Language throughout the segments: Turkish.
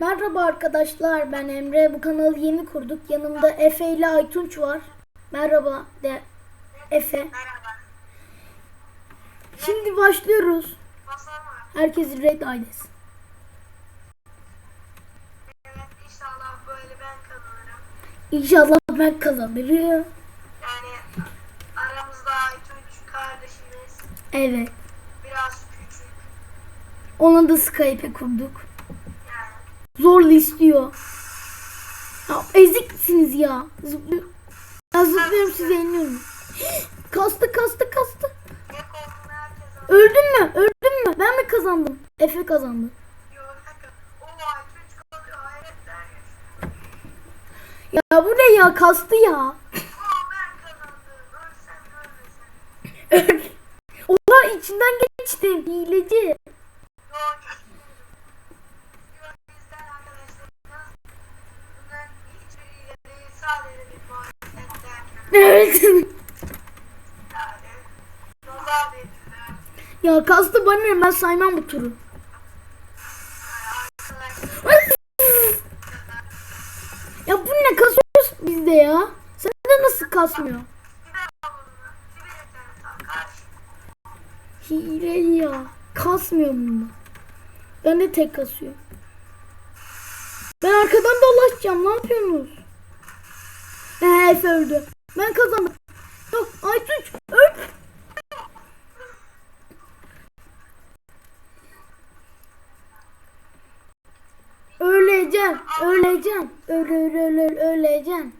Merhaba arkadaşlar ben Emre. Bu kanalı yeni kurduk. Yanımda Efe ile Aytunç var. Merhaba de Efe. Merhaba. Şimdi başlıyoruz. Herkes red ailesin. Evet inşallah böyle ben kazanırım. İnşallah ben kazanırım. Yani aramızda Aytunç kardeşimiz Evet. biraz küçük. Ona da Skype kurduk. Zorla istiyor. Ya eziksiniz ya. Zıplıyor. Ya zıplıyorum size iniyorum. Kastı kastı kastı. Öldün mü? Öldün mü? Ben mi kazandım? Efe kazandı. Ya bu ne ya? Kastı ya. Oha içinden geçtim. Hileci. Yok. Yok bizden arkadaşlarımız. Bunların hiçbiriyle değil sadece bir muhabbet derken. Evet. Yani. Nazar değdiler. ya kastı bana ne? Ben saymam bu turu. Ya bu ne kasıyoruz bizde ya? Sende nasıl kasmıyor? Hile ya. Kasmıyor bunda. Ben de tek kasıyor. Ben arkadan dolaşacağım. Ne yapıyorsunuz? Ee, Efe öldü. Ben kazandım. Yok Aytunç öl. Öleceksin. Öleceksin. Öl öl öl öl öleceksin.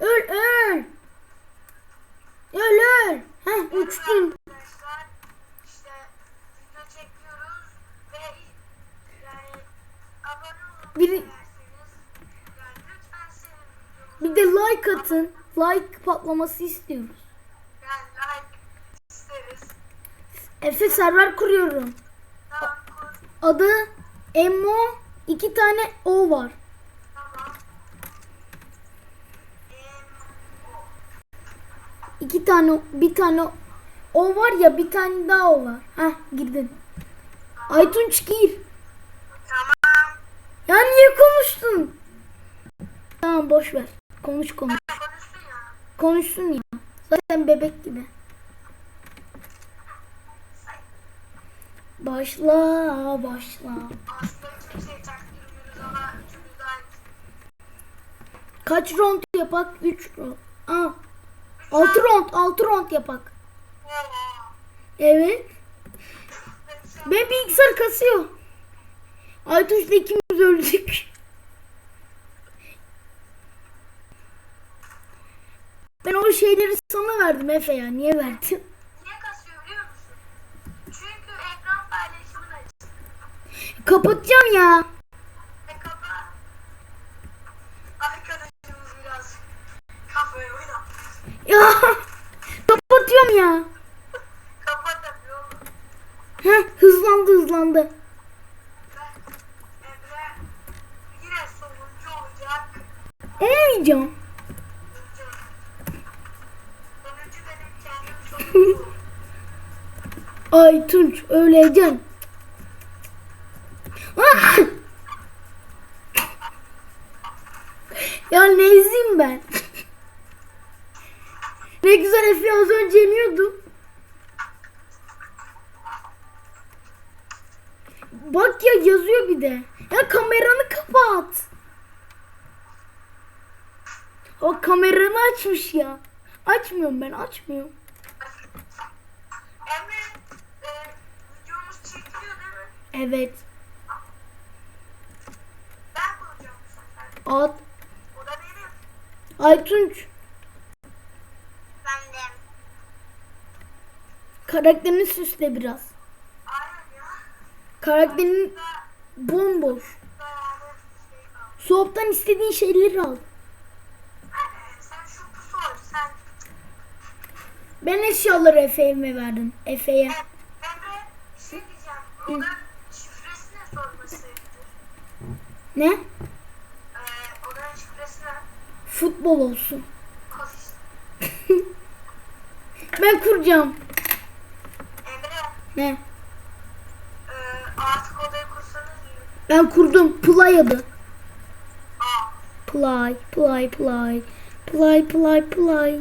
Öl öl. Öl öl. Heh uçtun. Arkadaşlar Bir de like atın. Like patlaması istiyoruz. yani like isteriz. Efe server kuruyorum. Tamam kur Adı Emo. iki tane O var. tamam. İki tane bir tane O var ya bir tane daha O var. Heh girdin. Aytunç gir. Tamam. Ya niye konuştun? Tamam boş ver. Konuş konuş. Konuşsun ya. Zaten bebek gibi. Başla başla. Kaç round yapak? 3 round. Aa. 6 round, 6 round yapak. Evet. Ben bilgisayar kasıyor. Aytunç'la ikimiz öldük. Ben o şeyleri sana verdim Efe ya. Niye verdin? Niye kasıyor biliyor musun? Çünkü ekran paylaşımını açık. Kapatacağım ya. E kapa. Arkadaşımız biraz kafayı oynatmış. Ya. Kapatıyorum ya. Kapat tabii oğlum. Heh, hızlandı hızlandı. Ben Emre yine sonuncu olacak. Olmayacağım. Aytunç öleceksin. Ah! ya ne izleyeyim ben? ne güzel Efe az önce yeniyordum. Bak ya yazıyor bir de. Ya kameranı kapat. O kameranı açmış ya. Açmıyorum ben açmıyorum. Emre e, videomuz çekiliyor değil mi? Evet. Ben bulacağım bu sefer. At. O da benim. Aytunç. Ben de. Karakterini süsle biraz. Aynen ya. Karakterin bomboş. Soğuktan istediğin şeyleri al. Ben eşyaları Efe'ye verdim. Efe'ye. Emre bir şey diyeceğim. Odanın şifresi ne sorması Ne? Ee, odanın şifresi ne? Futbol olsun. Ben kuracağım. Emre Ne? e, artık odayı kursanız iyi. Ben kurdum. Play adı. Aa. Play, play, play. Play, play, play.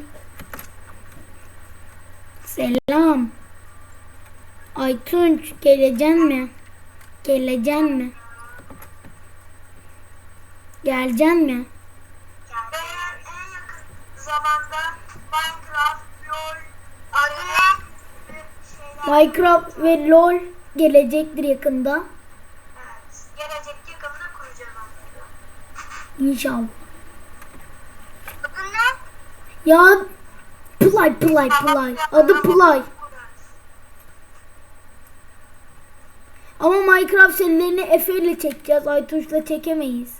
Selam. Aytunç geleceksin mi? Geleceksin mi? Geleceksin mi? Minecraft, ve LoL gelecektir yakında. evet, gelecek yakında kuracağım. İnşallah. Adın ne? Ya Play, play, play. Adı Play. Ama Minecraft serilerini Efe ile çekeceğiz. Aytunç'la çekemeyiz.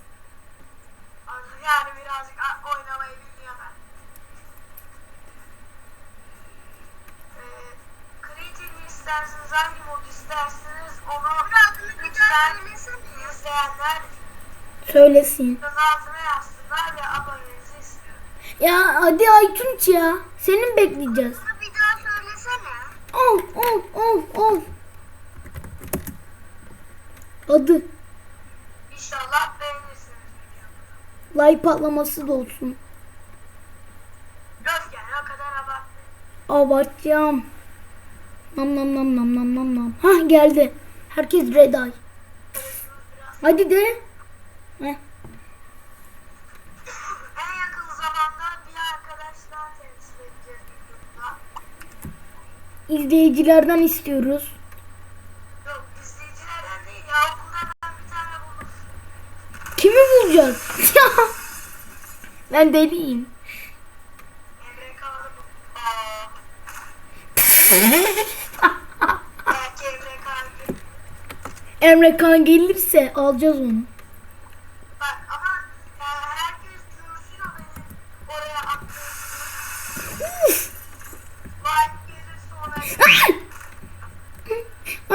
Söylesin. Ya hadi Aytunç ya. Senin bekleyeceğiz. Bunu bir daha söylesene. Of of of of. Adı. İnşallah beğenirsiniz. Like patlaması da olsun. Yok yani o kadar abartmayın. Abartacağım. Nam nam nam nam nam nam nam. Hah geldi. Herkes red eye. Hadi de. Heh. En yakın zamanda bir arkadaş daha temsil edeceğiz YouTube'da. İzleyicilerden istiyoruz. Yok izleyicilerden değil ya okulda ben bir tane buldum. Kimi bulacağız? ben deliyim. Emre Kağan'ı. Belki Emre Kağan. Emre gelirse alacağız onu. Bak ama e, herkes görsün o benim oraya attığım. Bak gelirse ona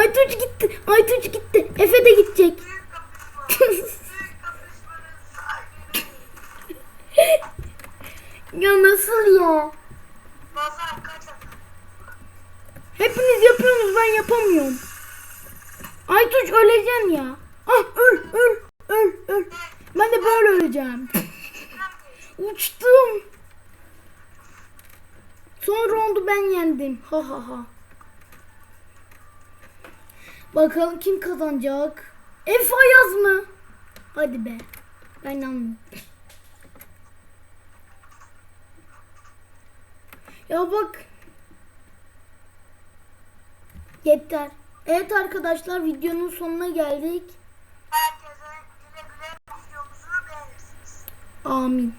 Aytunç gitti. Aytunç gitti. Efe de gidecek. büyük kapışma. büyük kapışmanın sahibi. Ya nasıl ya? Pazar kaç atar? Hepiniz yapıyorsunuz ben yapamıyorum. Aytunç öleceksin ya. Ah öl öl öl öl. Ben de böyle öleceğim. Uçtum. Son roundu ben yendim. Ha ha ha. Bakalım kim kazanacak? Efe Ayaz mı? Hadi be. Ben inanmıyorum. Ya bak. Yeter. Evet arkadaşlar videonun sonuna geldik. Herkese güle güle videomuzu beğenirsiniz. Amin.